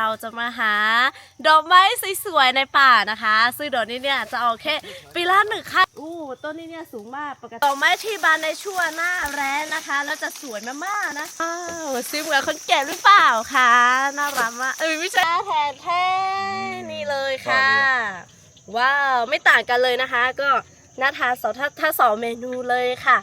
เราจะมาหาดอกไม้สวยๆในป่านะคะ ซึ่งดอกนี้เนี่ยจะออกแค่ปีละหนึ่งครั้งอู้ต้นนี้เนี่ยสูงมากปกติดอกไม้ที่บานในช่วงหน้าแล้งนะคะ แล้วจะสวยมากๆนะอ้าวซิมกับคนแก่หรือเปล่าคะน่ารักมากเอ้ยไม่ใช่แทนแท้นี่เลยค่ะ ว้าว ไม่ต่างกันเลยนะคะ ก็น่าทานสองถ้าถ้าสองเมนูเลยค่ะ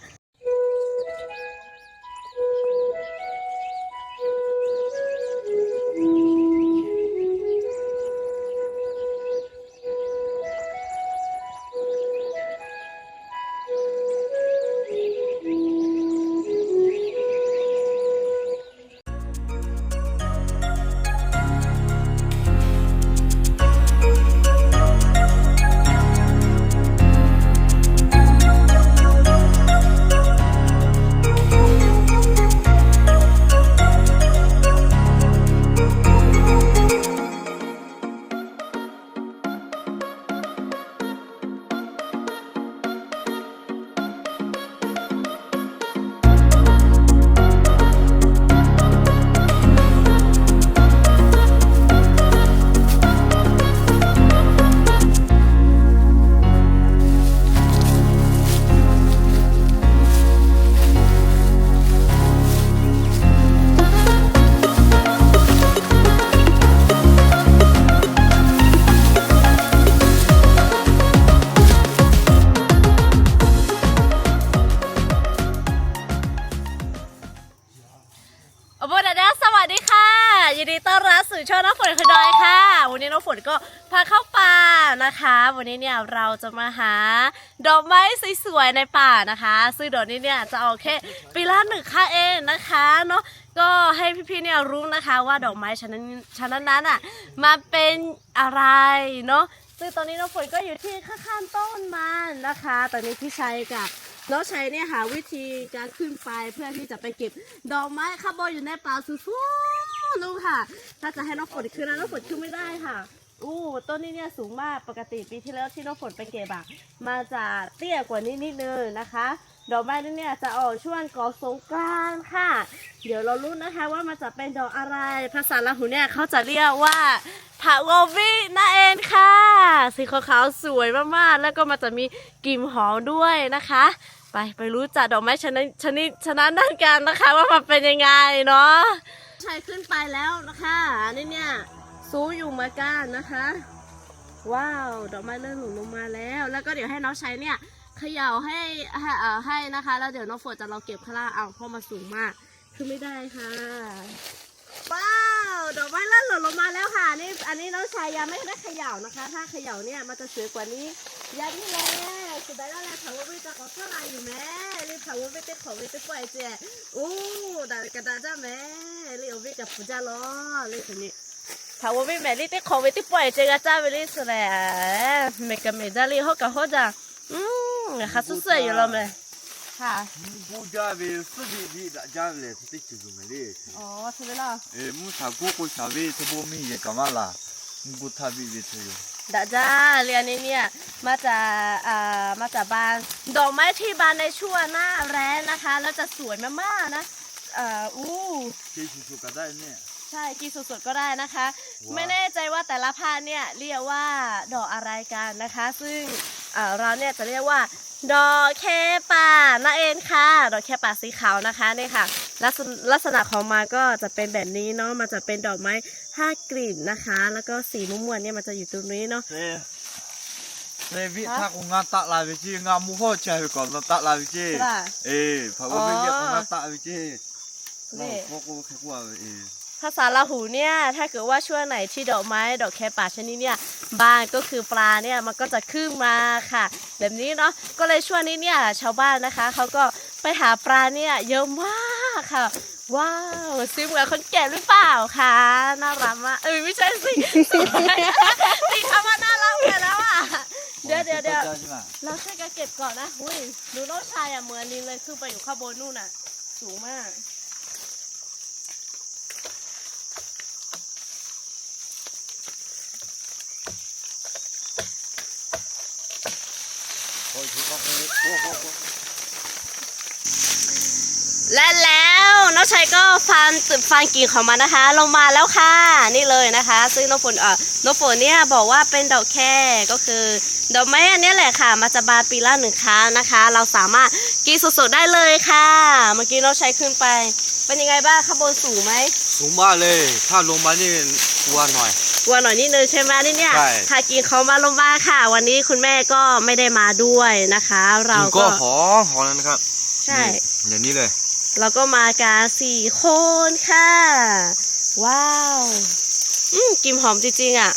วันนี้เนี่ยเราจะมาหาดอกไม้สวยๆในป่านะคะ ซึ่งดอกนี้เนี่ยจะออกแค่ปีละหนึ่งครั้งเองนะคะเนาะก็ให้พี่ๆเนี่ยรู้นะคะว่าดอกไม้ชนิดชนิดนั้นอะมาเป็นอะไรเนาะซึ่งตอนนี้น้องฝนก็อยู่ที่ข้างๆต้นมันนะคะ ตอนนี้พี่ชัยกับน้องชัยเนี่ยหาวิธีการขึ้นไปเพื่อที่จะไปเก็บดอกไม้ข้างบนอยู่ในป่าสูงๆนู่นค่ะ ถ้าจะให้น้องฝนขึ้นนะน้องฝนขึ้นไม่ได้ค่ะ อู้ต้นนี้เนี่ยสูงมากปกติปีที่แล้วที่น้องฝนไปเก็บอะมาจะเตี้ยกว่านี้นิดนึงนะคะ ดอกไม้นี่เนี่ยจะออกช่วงก่อนสงกรานต์ค่ะ เดี๋ยวเรารู้นะคะว่ามันจะเป็นดอกอะไร ภาษาลาหูเนี่ยเขาจะเรียกว่าทาววินั่นเองค่ะ สีขาวๆสวยมากๆ แล้วก็มันจะมีกลิ่นหอมด้วยนะคะ ไปไปรู้จักดอกไม้ชนิดชนิดชนะนั่นกันนะคะ ว่ามันเป็นยังไงเนาะใช่ขึ้นไปแล้วนะคะนี่เนี่ย สูอยู่เหมือนกันนะคะ ว้าวดอกไม้เริ่มหล่นลงมาแล้ว แล้วก็เดี๋ยวให้น้องใช้เนี่ยเขย่าให้ให้ให้นะคะ แล้วเดี๋ยวน้องฝนจะเราเก็บข้างล่างเอาเพราะมันสูงมากขึ้นไม่ได้ค่ะว้าวดอกไม้เริ่มหล่นลงมาแล้วค่ะนี่อันนี้น้องชายยังไม่ได้เขย่านะคะ ถ้าเขย่าเนี่ยมันจะสวยกว่านี้ยันนี่แหละสุดท้ายแล้วแหละถามว่าวิจะขอเท่าไหร่อยู่แม่รีบถามว่าวิจะขอวิจะปล่อยเจ๊อู้ดากระดาจ้าแม่รีบวิจะฟูจ้าล้อรีบคนนี้ ถ้าว่าไม่แม่ลี่ไปขอไปที่ปล่อยเจกาจ้าไปลี่สุดเล้วไม่ก็ไม่ได้ลี่เขาก็บเขาจ้ะอืมค่ะสุดๆอยู่แล้วแม่ค่ะบูจ้าไปสุดที่ดีจ้าเลยสุดที่จุดแม่ลี่อ๋อใช่ไหล้วเอ้มุสถ้ากูกุชาวเวทบ่มีเย่ากัมาละมุงกูทาบีวิทอยู่ดาจ้าเรียนนี้เนี่ยมาจากอ่ามาจากบ้านดอกไม้ที่บ้านในช่วงหน้าแรงนะคะ แล้วจะสวยมากๆนะอ่าอู้ที่ชูชูก็ได้เนี่ย ใช่กินสดๆก็ได้นะคะไม่แน่ใจว่าแต่ละพันเนี่ยเรียกว่าดอกอะไรกันนะคะ ซึ่งเราเนี่ยจะเรียกว่า ดอกแคป่านั่นเองค่ะ ดอกแคป่าสีขาวนะคะนี่ค่ะลักษณะของมาก็จะเป็นแบบนี้เนาะมันจะเป็นดอกไม้ห้ากลีบนะคะ แล้วก็สีม่วงๆเนี่ยมันจะอยู่ตรงนี้เนาะ Se se vi ถ้ ta cũng นตะล tạ lại với chi ngan mu ho chè với còn tạ lại với chi. Thế à? Ê, phải có bên kia cũng Ờ. ngan tạ với chi. Nó Nè. có có อ ภาษาลาหูเนี่ยถ้าเกิดว่าช่วงไหนที่ดอกไม้ ดอกแคป่าชนิดเนี่ยบานก็คือปลาเนี่ยมันก็จะขึ้นมาค่ะ แบบนี้เนาะก็เลยช่วงนี้เนี่ยชาวบ้านนะคะเขาก็ไปหาปลาเนี่ยเยอะมากค่ะ ว้าวซิมกับคนแก่หรือเปล่าคะน่ารักมากเอ้ยไม่ใช่สิสวยติคำว่าน่ารักไปแล้วอะเดี๋ยวเดี๋ยวเดี๋ยวเราช่วยกันเก็บก่อนนะหุ้ยดูน้องชายอะเหมือนลินเลยขึ้นไปอยู่ข้างบนนู่นน่ะ สูงมาก และแล้วน้องชัยก็ฟันตึกฟันกิ่งของมันนะคะ ลงมาแล้วค่ะ นี่เลยนะคะ ซึ่งน้องฝนเอ่อน้องฝนเนี่ยบอกว่าเป็นดอกแค่ก็คือดอกไม้อันนี้แหละค่ะมันจะบานปีละหนึ่งครั้งนะคะ เราสามารถกินสดๆได้เลยค่ะ เมื่อกี้น้องชัยขึ้นไป เป็นยังไงบ้างข้างบนสูงไหมสูงมากเลย ถ้าลงมานี่กลัวหน่อย กลัวหน่อยนิดนึงใช่ไหมนี่เนี่ยใช่ ทากินเขามาลงมาค่ะ วันนี้คุณแม่ก็ไม่ได้มาด้วยนะคะ เรากิ่งก็ก็หอมหอมนะครับใช่ นี่อย่างนี้เลย เราก็มากันสี่คนค่ะ ว้าว อืมกลิ่นหอมจริงๆอะ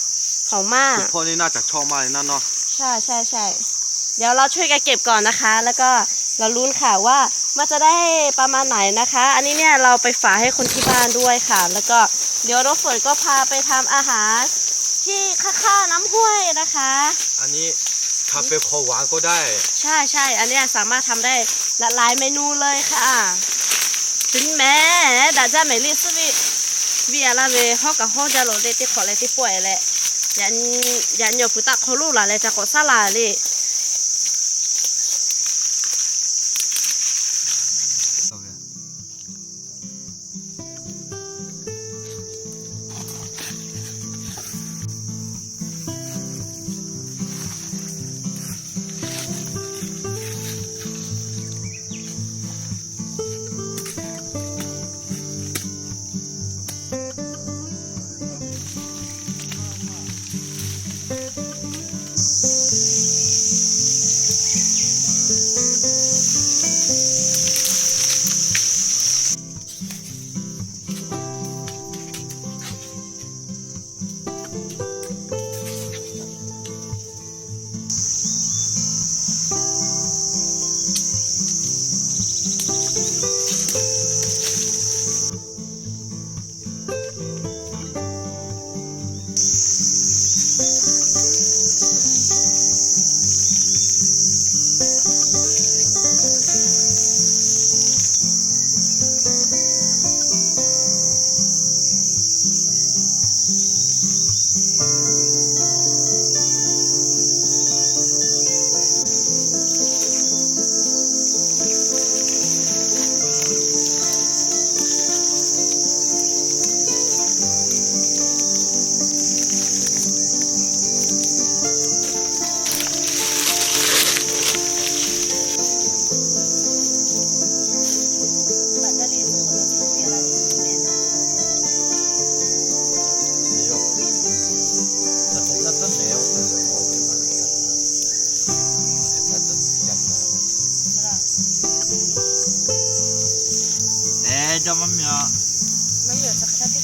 หอมมากพ่อนี่น่าจะชอบมากเลยนั่นเนาะ ใช่ใช่ใช่เดี๋ยวเราช่วยกันเก็บก่อนนะคะ แล้วก็เราลุ้นค่ะว่ามันจะได้ประมาณไหนนะคะ อันนี้เนี่ยเราไปฝากให้คนที่บ้านด้วยค่ะ แล้วก็ เดี๋ยวรถฝนก็พาไปทำอาหาร ที่ข้างๆน้ำห้วยนะคะ อันนี้ทำเป็นของหวานก็ได้ ใช่ใช่ อันเนี้ยสามารถทำได้หลากหลายเมนูเลยค่ะ ถึงแม้ดาจ้าเมลี่สวิวิอาลาเวฮอกกับฮอกจะโหลดเลยที่ขอเลยที่ป่วยแหละยันยันโยพุตะเขาลูกหลานเลยจะกดซาลาเลย 네, 잠깐만요. มันเหลือสักแค่ที่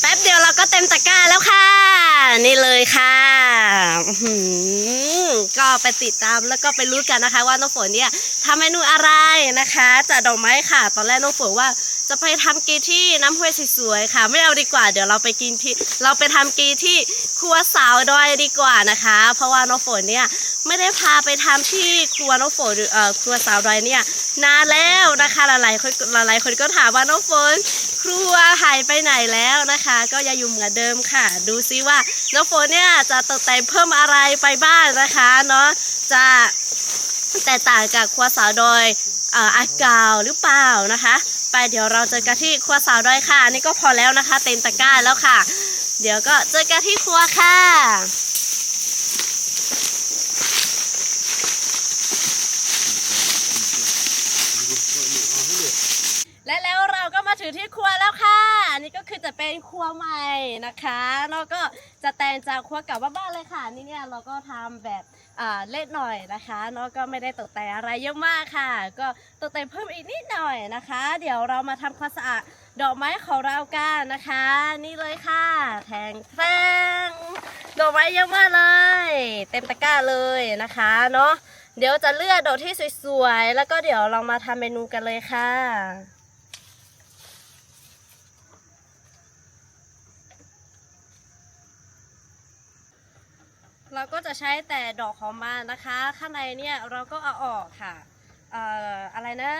แป๊บเดียวเราก็เต็มตะกร้าแล้วค่ะ นี่เลยค่ะอื้อหือก็ไปติดตามแล้วก็ไปรู้กันนะคะ ว่าน้องฝนเนี่ยทำเมนูอะไรนะคะจากดอกไม้ค่ะ ตอนแรกน้องฝนว่าจะไปทำกีที่น้ำห้วยสวยๆค่ะ ไม่เอาดีกว่า เดี๋ยวเราไปกินที่เราไปทำกีที่ ครัวสาวดอยดีกว่านะคะ เพราะว่าน้องฝนเนี่ยไม่ได้พาไปทำที่ครัวน้องฝนเอ่อครัวสาวดอยเนี่ยนานแล้วนะคะหลายๆคนหลายๆคนก็ถามว่าน้องฝนครัวหายไปไหนแล้วนะคะ ก็ยังอยู่เหมือนเดิมค่ะ ดูซิว่าน้องฝนเนี่ยจะตกแต่งเพิ่มอะไรไปบ้างนะคะเนาะจะแตกต่างกับครัวสาวดอยเอ่ออากาวหรือเปล่านะคะ ไปเดี๋ยวเราเจอกันที่ครัวสาวดอยค่ะนนี่ก็พอแล้วนะคะ เต็มตะกร้าแล้วค่ะ เดี๋ยวก็เจอกันที่ครัวค่ะ และแล้วเราก็มาถึงที่ครัวแล้วค่ะ อันนี้ก็คือจะเป็นครัวใหม่นะคะแล้วก็จะแต่งจากครัวเก่าบ้านๆเลยค่ะ นี่เนี่ยเราก็ทำแบบอ่าเล็กหน่อยนะคะเนาะก็ไม่ได้ตกแต่งอะไรเยอะมากค่ะ ก็ตกแต่งเพิ่มอีกนิดหน่อยนะคะ เดี๋ยวเรามาทำความสะอาด ดอกไม้ของเรากันนะคะ นี่เลยค่ะ แทงแทงดอกไม้เยอะมากเลย เต็มตะกร้าเลยนะคะเนาะเดี๋ยวจะเลือกดอกที่สวยๆ แล้วก็เดี๋ยวเรามาทำเมนูกันเลยค่ะเราก็จะใช้แต่ดอกของมันนะคะ ข้างในเนี่ยเราก็เอาออกค่ะ เอ่อ อะไรนะ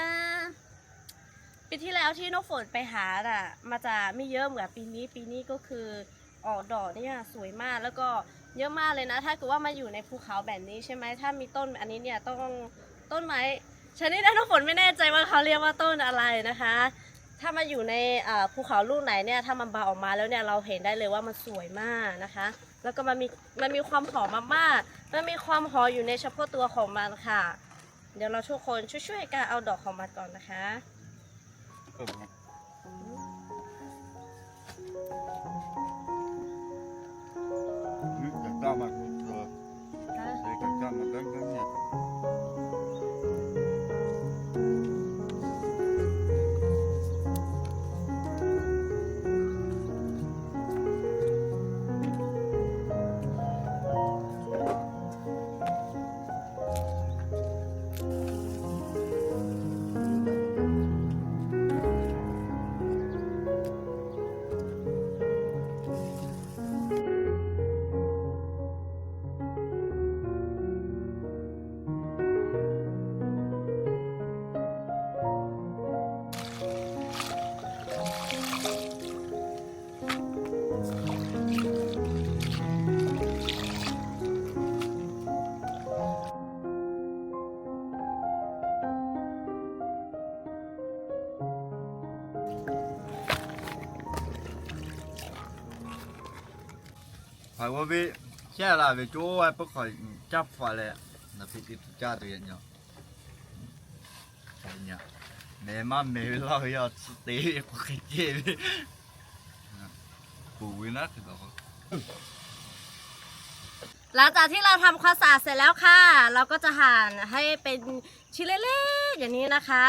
ปีที่แล้วที่น้องฝนไปหาน่ะมันจะไม่เยอะเหมือนปีนี้ ปีนี้ก็คือออกดอกเนี่ยสวยมากแล้วก็เยอะมากเลยนะ ถ้าเกิดว่ามาอยู่ในภูเขาแบบนี้ใช่ไหมถ้ามีต้นอันนี้เนี่ยต้องต้นไม้ชนิดนั้นกฝนไม่แน่ใจว่าเขาเรียกว่าต้นอะไรนะคะ ถ้ามาอยู่ในภูเขาลูกไหนเนี่ยถ้ามันบานออกมาแล้วเนี่ยเราเห็นได้เลยว่ามันสวยมากนะคะ แล้วก็มันมีมันมีความหอมมากๆมันมีความหอมอยู่ในเฉพาะตัวของมันค่ะ เดี๋ยวเราทุกคนช่วยๆกันเอาดอกของมันก่อนนะคะ Cacao mà rồi, để cacao mà cứng cứng nhỉ. Phải qua vị xe là về chỗ ai bất khỏi chấp phải lệ là phải tiếp cha tự nhiên nhau phải nhỉ mẹ má mẹ lo yo tí có cái gì đi bùi nát thì đó หลังจากที่เราทำความสะอาดเสร็จแล้วค่ะ เราก็จะหั่นให้เป็นชิ้นเล็กๆอย่างนี้นะคะ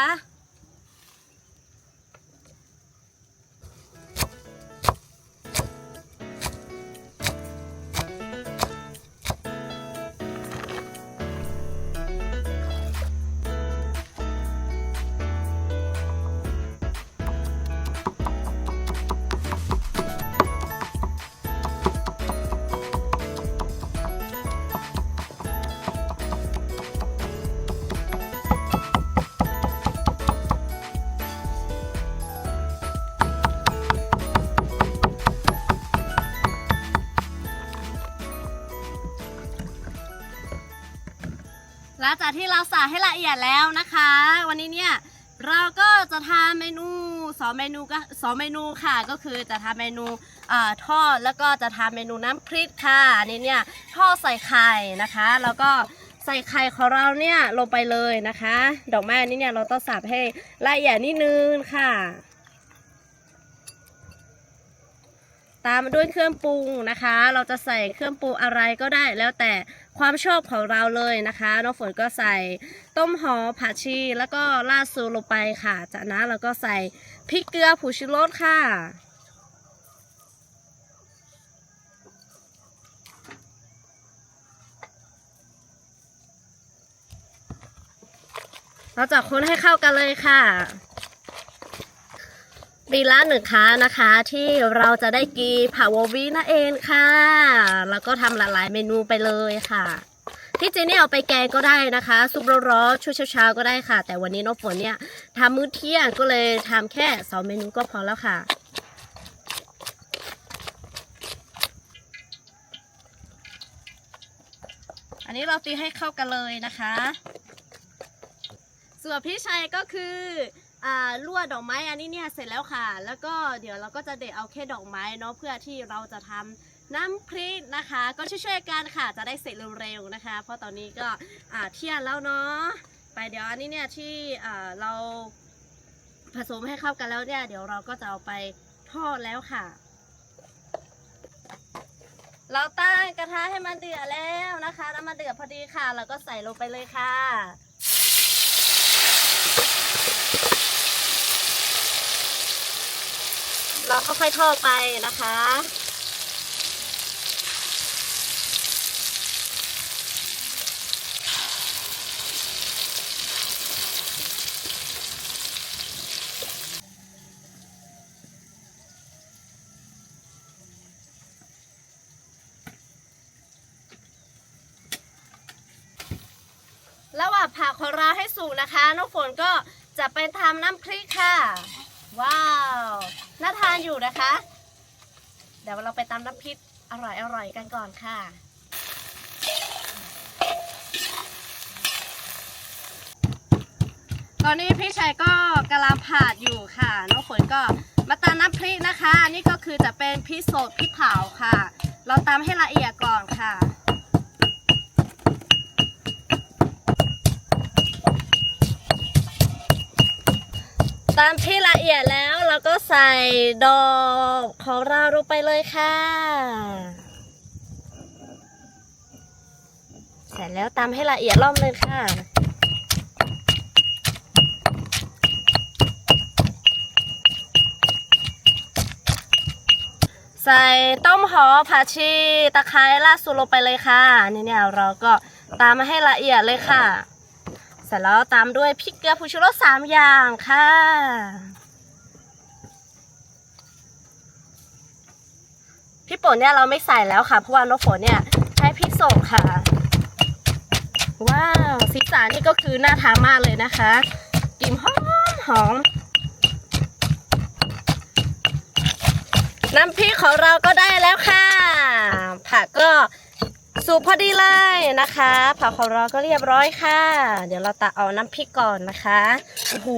ที่เราสาให้ละเอียดแล้วนะคะ วันนี้เนี่ยเราก็จะทำเมนูสองเมนูก็สองเมนูค่ะก็คือจะทำเมนูทอดแล้วก็จะทำเมนูน้ำพริกค่ะอันนี้เนี่ยทอดใส่ไข่นะคะ แล้วก็ใส่ไข่ของเราเนี่ยลงไปเลยนะคะ ดอกไม้นนี้เนี่ยเราต้องสับให้ละเอียดนิดนึงค่ะ ตามมาด้วยเครื่องปรุงนะคะ เราจะใส่เครื่องปรุงอะไรก็ได้แล้วแต่ ความชอบของเราเลยนะคะน้องฝนก็ใส่ต้มหอมผักชี แล้วก็ราดซูลงไปค่ะ จากนั้นเราก็ใส่พริกเกลือผงชูรสค่ะ เราจะคนให้เข้ากันเลยค่ะ ปีละหนึ่งครั้งนะคะ ที่เราจะได้กีผักโววีนั่นเองค่ะ แล้วก็ทำหลายๆเมนูไปเลยค่ะ ที่จริงเนี่ยเอาไปแกงก็ได้นะคะ ซุปร้อนๆช่วงเช้าๆก็ได้ค่ะ แต่วันนี้น้องฝนเนี่ยทำมื้อเที่ยงก็เลยทำแค่สองเมนูก็พอแล้วค่ะอันนี้เราตีให้เข้ากันเลยนะคะ ส่วนพี่ชัยก็คือ ลวดดอกไม้อันนี้เนี่ยเสร็จแล้วค่ะ แล้วก็เดี๋ยวเราก็จะเด็ดเอาแค่ดอกไม้เนาะเพื่อที่เราจะทำน้ำพริกนะคะ ก็ช่วยๆกันค่ะจะได้เสร็จเร็วๆนะคะ เพราะตอนนี้ก็เที่ยงแล้วเนาะไปเดี๋ยวอันนี้เนี่ยที่เราผสมให้เข้ากันแล้วเนี่ยเดี๋ยวเราก็จะเอาไปทอดแล้วค่ะ เราตั้งกระทะให้มันเดือดแล้วนะคะน้ำมันเดือดพอดีค่ะ เราก็ใส่ลงไปเลยค่ะ เราก็ค่อยทอดไปนะคะ ระหว่างผักของเราให้สุกนะคะ น้องฝนก็จะไปทำน้ำพริกค่ะ ว้าว น่าทานอยู่นะคะ เดี๋ยวเราไปตำน้ำพริกอร่อยอร่อยกันก่อนค่ะ ตอนนี้พี่ชายก็กำลังผาดอยู่ค่ะน้องฝนก็มาตำน้ำพริกนะคะ อันนี้ก็คือจะเป็นพริกสดพริกเผาค่ะ เราตำให้ละเอียดก่อนค่ะตามที่ละเอียดแล้ว เราก็ใส่ดอกของเราลงไปเลยค่ะเสร็จแล้วตามให้ละเอียดรอบเลยค่ะใส่ต้มหอมผักชีตะไคร้ลาดสูลงไปเลยค่ะนี่เนี่ยเราก็ตามมาให้ละเอียดเลยค่ะ เสร็จแล้วตามด้วยพริกเกลือผงชูรสสามอย่างค่ะ พี่ป่นเนี่ยเราไม่ใส่แล้วค่ะ เพราะว่าน้องฝนเนี่ยให้พี่ส่งค่ะ ว้าวสีสันนี่ก็คือน่าทานมากเลยนะคะกลิ่นหอมหอมน้ำพริกของเราก็ได้แล้วค่ะ ผักก็สุกพอดีเลยนะคะ ผักของเราก็เรียบร้อยค่ะ เดี๋ยวเราตักเอาน้ำพริกก่อนนะคะโอ้โห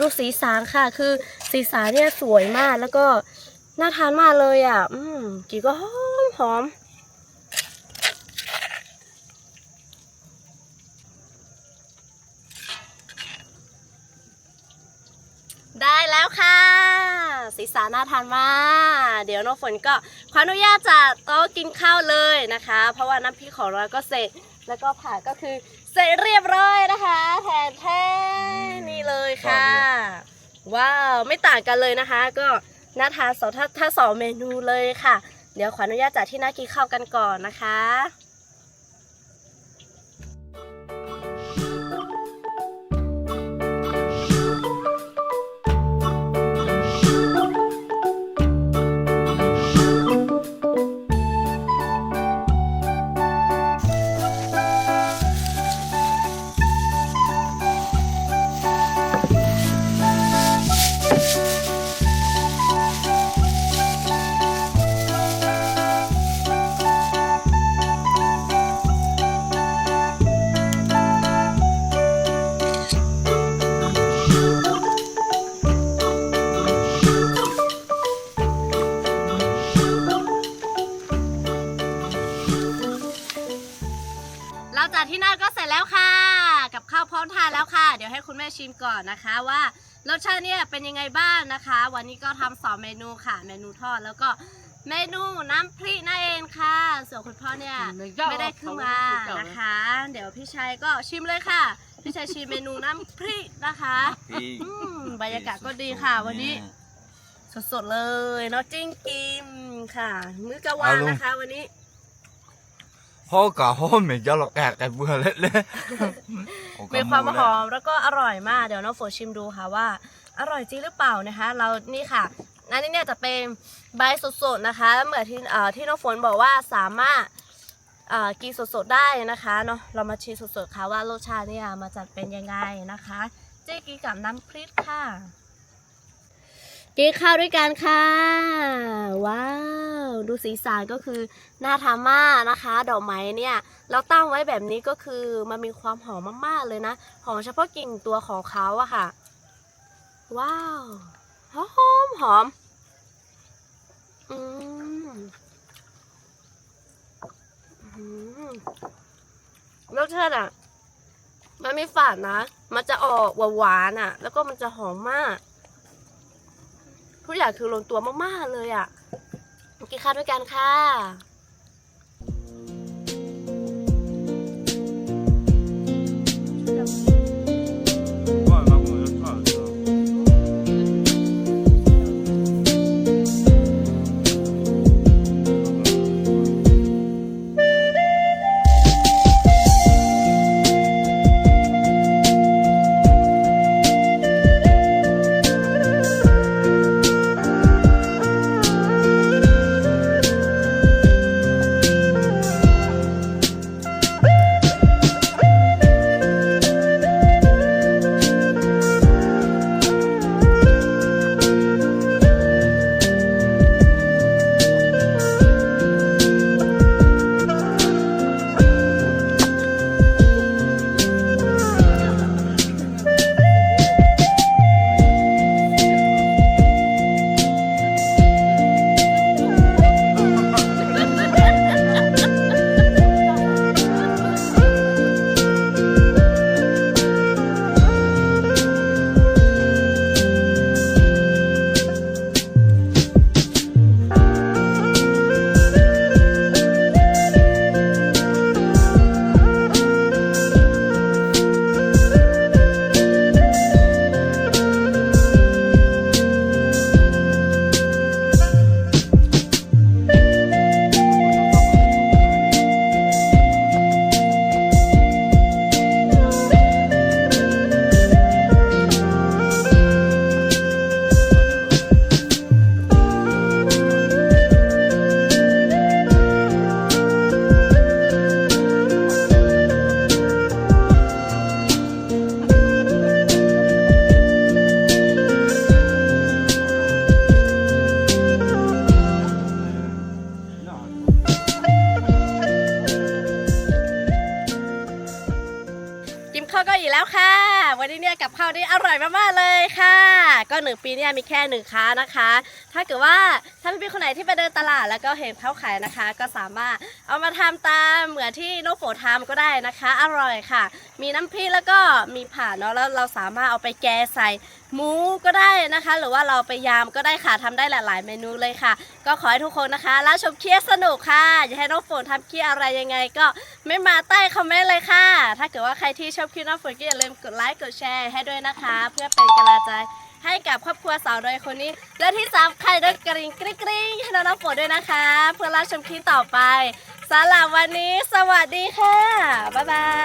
ดูสีสันค่ะ คือสีสันเนี่ยสวยมากแล้วก็ น่าทานมากเลยอะ อืมกลิ่นก็หอมหอมได้แล้วค่ะ สีสันน่าทานมากเดี๋ยวน้องฝนก็ขออนุญาตจัดโต๊ะกินข้าวเลยนะคะ เพราะว่าน้ำพริกของเราก็เสร็จ แล้วก็ผักก็คือเสร็จเรียบร้อยนะคะแทนแท้นี่เลยค่ะ ว้าว ไม่ต่างกันเลยนะคะก็ น่าทานสองถ้าถ้าสองเมนูเลยค่ะ เดี๋ยวขออนุญาตจัดที่น่ากินข้าวกันก่อนนะคะ เราจัดที่นั่นก็เสร็จแล้วค่ะ กับข้าวพร้อมทานแล้วค่ะ เดี๋ยวให้คุณแม่ชิมก่อนนะคะว่ารสชาติเนี่ยเป็นยังไงบ้างนะคะ วันนี้ก็ทำสองเมนูค่ะ เมนูทอดแล้วก็เมนูน้ำพริกนั่นเองค่ะ ส่วนคุณพ่อเนี่ยไม่ได้ขึ้นมานะคะ เดี๋ยวพี่ชัยก็ชิมเลยค่ะ พี่ชัยชิมเมนูน้ำพริกนะคะพี่อืมบรรยากาศก็ดีค่ะวันนี้ สดๆเลยเนาะจิ้งกิมค่ะ มื้อกลางวันนะคะวันนี้ พ่อกะพ่อเหม็นจะหลอกแกะกันเบื่อเละเลยมีความหอมแล้วก็อร่อยมากเดี๋ยวน้องฝนชิมดูค่ะว่า อร่อยจริงหรือเปล่านะคะ เรานี่ค่ะอันนี้เนี่ยจะเป็นใบสดๆนะคะเหมือนที่เอ่อที่น้องฝนบอกว่าสามารถเอ่อกินสดๆได้นะคะเนาะเรามาชิมสดๆค่ะว่ารสชาติเนี่ยมาจัดเป็นยังไงนะคะเจ๊กินกับน้ำพริกค่ะ กินข้าวด้วยกันค่ะ ว้าว ดูสีสันก็คือน่าทานมากนะคะ ดอกไม้เนี่ยเราตั้งไว้แบบนี้ก็คือมันมีความหอมมากๆเลยนะ หอมเฉพาะกลิ่นตัวของเขาอะค่ะ ว้าวหอมหอมอืมอืมรสชาติอะมันไม่ฝาดนะ มันจะออกหวานๆอะแล้วก็มันจะหอมมาก ทุกอย่างคือลงตัวมากๆเลยอะ่ะกินข้าวด้วยกันค่ะ อยู่แล้วค่ะ วันนี้เนี่ยกับข้าวที่อร่อยมากๆเลยค่ะ ก็หนึ่งปีเนี่ยมีแค่หนึ่งค้านะคะ ถ้าเกิดว่าถ้าพี่คนไหนที่ไปเดินตลาดแล้วก็เห็นเขาขายนะคะ ก็สามารถเอามาทำตามเหมือนที่น้องโฝทำก็ได้นะคะ อร่อยค่ะ มีน้ำพริกแล้วก็มีผ่าเนาะแล้วเราสามารถเอาไปแกงใส่ หมูก็ได้นะคะ หรือว่าเราไปยามก็ได้ค่ะทำได้หลาย ๆ เมนูเลยค่ะ ก็ขอให้ทุกคนนะคะรับชมเครียดสนุกค่ะอยากให้น้องฝนทำเครียดอะไรยังไง ก็ไม่มาใต้คอมเมนต์เลยค่ะ ถ้าเกิดว่าใครที่ชอบคลิปน้องฝนก็อย่าลืมกดไลค์กดแชร์ให้ด้วยนะคะ เพื่อเป็นกำลังใจให้กับครอบครัวสาวดอยคนนี้ และที่สำคัญด้วยกริ่งกริ๊งกริ๊งให้น้องฝนด้วยนะคะ เพื่อรับชมคลิปต่อไปสำหรับวันนี้ สวัสดีค่ะบ๊ายบาย